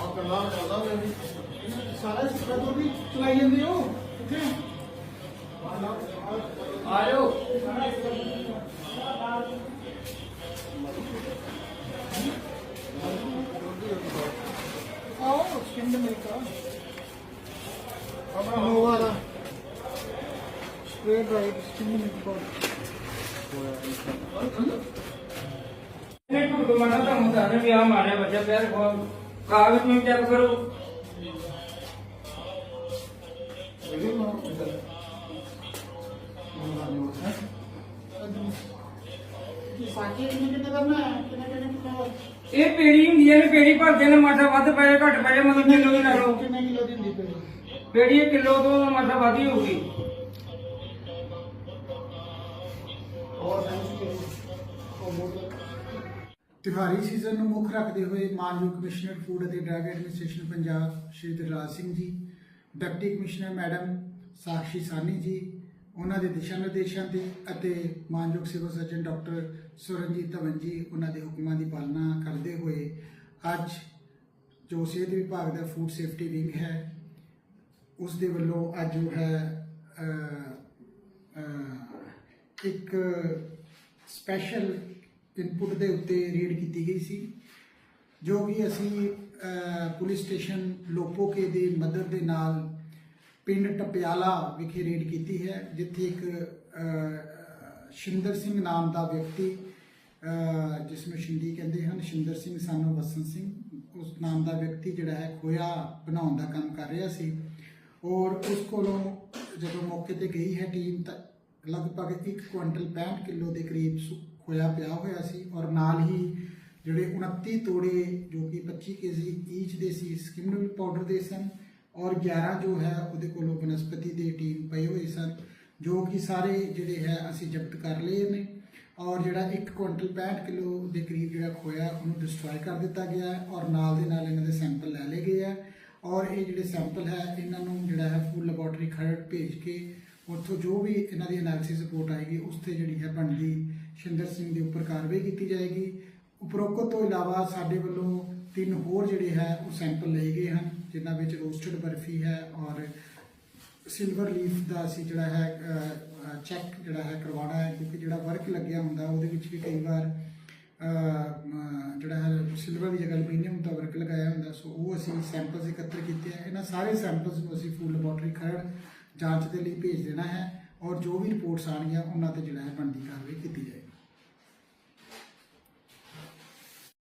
ਆ ਕੰਨਾ ਚੱਲਦਾ ਮੈਂ ਵੀ। ਸਾਰਾ ਸਿੱਕਾ ਤੋਂ ਵੀ ਚਲਾਈ ਜਾਂਦੇ ਹੋ। ਕਿੱਥੇ ਆਇਓ। ਆਓ ਸਕਿੰਡ ਮਿਲਕ ਆਪਣਾ ਨੋਵਾ ਦਾ। Straight right second milk powder ਨੇ ਝੂਠ ਮਾਰਨਾ ਤੁਹਾਨੂੰ ਦੱਸਦੇ ਵੀ ਆ ਮਾਰਿਆ ਬੱਚਾ ਪੈਰ ਖਵਾ ਕਾਗਜ਼ ਨੂੰ ਚੈੱਕ ਕਰੋ। ਇਹ ਨਾ ਪੇੜੀ ਹੁੰਦੀ ਹੈ ਨੇ ਪੇੜੀ ਭਰਦੇ ਨੇ, ਮਾਸਾ ਵੱਧ ਪਏ ਘੱਟ ਪਏ ਮਤਲਬ ਕਿਲੋ ਹੀ ਲਾ ਲਓ। ਪੇੜੀ ਇਹ ਕਿਲੋ ਤੋਂ ਮਾਸਾ ਵੱਧ ਹੀ ਹੋਊਗੀ। ਔਰ ਤਿਹਾਰੀ ਸੀਜ਼ਨ ਨੂੰ ਮੁੱਖ ਰੱਖਦੇ ਹੋਏ ਮਾਨਯੋਗ ਕਮਿਸ਼ਨਰ ਫੂਡ ਅਤੇ drug administration Punjab Shri Darraj Singh ji, deputy commissioner madam Sakshi Sawhney ji, ਉਹਨਾਂ ਦੇ ਦਿਸ਼ਾ ਨਿਰਦੇਸ਼ਾਂ ਤੇ ਅਤੇ ਮਾਨਯੋਗ civil surgeon doctor Suranjit Dhawan ji, ਉਹਨਾਂ ਦੇ ਹੁਕਮਾਂ ਦੀ ਪਾਲਣਾ ਕਰਦੇ ਹੋਏ ਅੱਜ ਜੋ ਸਿਹਤ ਵਿਭਾਗ ਦਾ ਫੂਡ ਸੇਫਟੀ ਵਿੰਗ ਹੈ, ਉਸ ਦੇ ਵੱਲੋਂ ਅੱਜ ਜੋ ਹੈ ਇੱਕ ਸਪੈਸ਼ਲ ਇਨਪੁਟ ਦੇ ਉੱਤੇ ਰੇਡ ਕੀਤੀ ਗਈ ਸੀ, ਜੋ ਕਿ ਅਸੀਂ ਪੁਲਿਸ ਸਟੇਸ਼ਨ ਲੋਪੋਕੇ ਦੇ ਮਦਦ ਦੇ ਨਾਲ ਪਿੰਡ ਟਪਿਆਲਾ ਵਿਖੇ ਰੇਡ ਕੀਤੀ ਹੈ, ਜਿੱਥੇ ਇੱਕ ਸ਼ਿੰਦਰ ਸਿੰਘ ਨਾਮ ਦਾ ਵਿਅਕਤੀ ਜਿਸ ਨੂੰ ਸ਼ਿੰਦੀ ਕਹਿੰਦੇ ਹਨ, ਸ਼ਿੰਦਰ ਸਿੰਘ ਸਾਨੂੰ ਵਸਨ ਸਿੰਘ, ਉਸ ਨਾਮ ਦਾ ਵਿਅਕਤੀ ਜਿਹੜਾ ਹੈ ਖੋਇਆ ਬਣਾਉਣ ਦਾ ਕੰਮ ਕਰ ਰਿਹਾ ਸੀ। ਔਰ ਉਸ ਕੋਲੋਂ ਜਦੋਂ ਮੌਕੇ ਤੇ ਗਈ ਹੈ, ਟੀਮ ਤਾਂ ਲਗਭਗ 1 ਕੁਇੰਟਲ 65 ਕਿਲੋ ਦੇ ਕਰੀਬ ਸੁ- ਖੋਇਆ ਪਿਆ ਹੋਇਆ ਸੀ ਔਰ ਨਾਲ ਹੀ ਜਿਹੜੇ 29 ਤੋੜੇ ਜੋ ਕਿ 25 ਕੇਜੀ ਈਚ ਦੇ ਸੀ ਸਕਿਮਡ ਪਾਊਡਰ ਦੇ ਸਨ ਔਰ 11 ਜੋ ਹੈ ਉਹਦੇ ਕੋਲੋਂ ਬਨਸਪਤੀ ਦੇ ਟੀਮ ਪਏ ਹੋਏ ਸਨ, ਜੋ ਕਿ ਸਾਰੇ ਜਿਹੜੇ ਹੈ ਅਸੀਂ ਜ਼ਬਤ ਕਰ ਲਏ ਨੇ ਔਰ ਜਿਹੜਾ 1 ਕੁਇੰਟਲ 65 ਕਿਲੋ ਦੇ ਕਰੀਬ ਜਿਹੜਾ ਖੋਇਆ ਉਹਨੂੰ ਡਿਸਟਰੋਏ ਕਰ ਦਿੱਤਾ ਗਿਆ ਔਰ ਨਾਲ ਦੇ ਨਾਲ ਇਹਨਾਂ ਦੇ ਸੈਂਪਲ ਲੈ ਲਏ ਗਏ ਆ ਔਰ ਇਹ ਜਿਹੜੇ ਸੈਂਪਲ ਹੈ, ਇਹਨਾਂ ਨੂੰ ਜਿਹੜਾ ਹੈ ਫੂਡ ਲੈਬੋਰਟਰੀ ਖਰੜ ਭੇਜ ਕੇ ਉੱਥੋਂ ਜੋ ਵੀ ਇਹਨਾਂ ਦੀ ਐਨਾਲਿਸਿਸ ਰਿਪੋਰਟ ਆਏਗੀ, ਉਸ ਤੇ ਜਿਹੜੀ ਹੈ ਬਣਦੀ ਸ਼ਿੰਦਰ ਸਿੰਘ ਦੇ ਉੱਪਰ ਕਾਰਵਾਈ ਕੀਤੀ ਜਾਏਗੀ। ਉਪਰੋਕਤ ਤੋਂ ਇਲਾਵਾ ਸਾਡੇ ਵੱਲੋਂ ਤਿੰਨ ਹੋਰ ਜਿਹੜੇ ਹੈ, ਉਹ ਸੈਂਪਲ ਲਏ ਗਏ ਹਨ, ਜਿਨ੍ਹਾਂ ਵਿੱਚ ਰੋਸਟਡ ਬਰਫੀ ਹੈ ਔਰ ਸਿਲਵਰ ਲੀਫ ਦਾ ਅਸੀਂ ਜਿਹੜਾ ਹੈ ਚੈੱਕ ਜਿਹੜਾ ਹੈ ਕਰਵਾਉਣਾ ਹੈ, ਕਿਉਂਕਿ ਜਿਹੜਾ ਵਰਕ ਲੱਗਿਆ ਹੁੰਦਾ, ਉਹਦੇ ਵਿੱਚ ਵੀ ਕਈ ਵਾਰ ਜਿਹੜਾ ਹੈ ਸਿਲਵਰ ਦੀ ਜਗ੍ਹਾ ਐਲੂਮੀਨੀਅਮ ਦਾ ਵਰਕ ਲਗਾਇਆ ਹੁੰਦਾ, ਸੋ ਉਹ ਅਸੀਂ ਸੈਂਪਲਸ ਇਕੱਤਰ ਕੀਤੇ ਆ। ਇਹਨਾਂ ਸਾਰੇ ਸੈਂਪਲਸ ਨੂੰ ਅਸੀਂ ਫੂਡ ਲੈਬੋਰਟਰੀ ਖਰੜ ਜਾਂਚ ਦੇ ਲਈ ਭੇਜ ਦੇਣਾ ਹੈ ਔਰ ਜੋ ਵੀ ਰਿਪੋਰਟਸ ਆਉਣਗੀਆਂ, ਉਹਨਾਂ ਤੇ ਜਿਹੜਾ ਹੈ ਬਣਦੀ ਕਾਰਵਾਈ ਕੀਤੀ ਜਾਏਗੀ।